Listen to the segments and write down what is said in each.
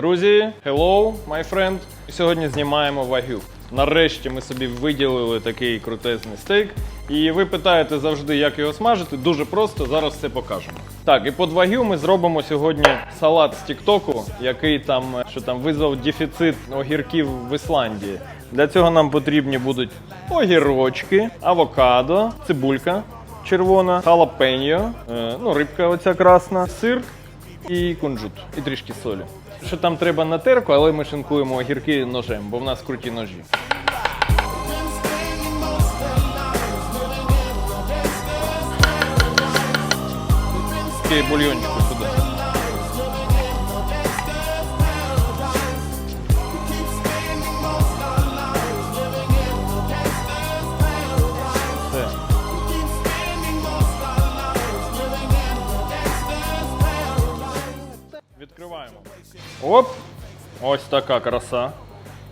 Друзі, hello, my friend. Сьогодні знімаємо вагю. Нарешті ми собі виділили такий крутезний стейк. І ви питаєте завжди, як його смажити. Дуже просто, зараз все покажемо. Так, і під вагю ми зробимо сьогодні салат з Тіктоку, який там що там визвав дефіцит огірків в Ісландії. Для цього нам потрібні будуть огірочки, авокадо, цибулька червона, халапеньо, е, ну, рибка оця красна, сир і кунжут, і трішки солі. Що там треба на терку, але ми шинкуємо огірки ножем, бо в нас круті ножі. Бульйончику Відкриваємо. Оп! Ось така краса.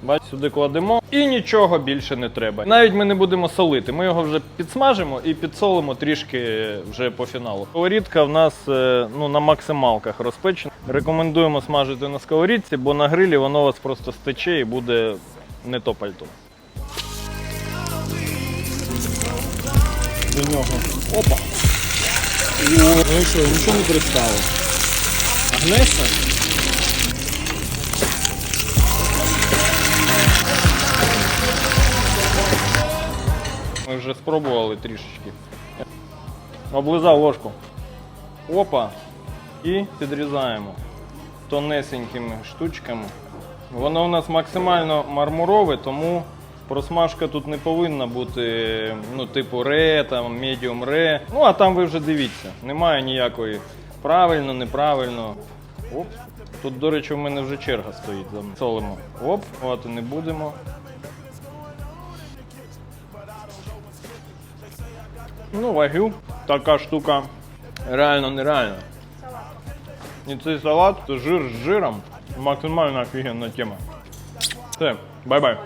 Бач, сюди кладемо і нічого більше не треба. Навіть ми не будемо солити. Ми його вже підсмажимо і підсолимо трішки вже по фіналу. Сковорідка в нас е, ну, на максималках розпечена. Рекомендуємо смажити на сковорідці, бо на грилі воно у вас просто стече і буде не то пальто. до нього. Опа. Ну що, нічого не пристало. Гнеться? Ми вже спробували трішечки. Облизав ложку. Опа. І підрізаємо тонесенькими штучками. Воно у нас максимально мармурове, тому просмажка тут не повинна бути, ну, типу ре, там, медіум ре. Ну, а там ви вже дивіться. Немає ніякої правильно, неправильно. Оп. Тут, до речі, у мене вже черга стоїть. за. Солимо. Оп, от і не будемо. Ну, вагю, така штука реально нереальна. І цей салат це жир з жиром. Максимально офігенна тема. Все, бай-бай.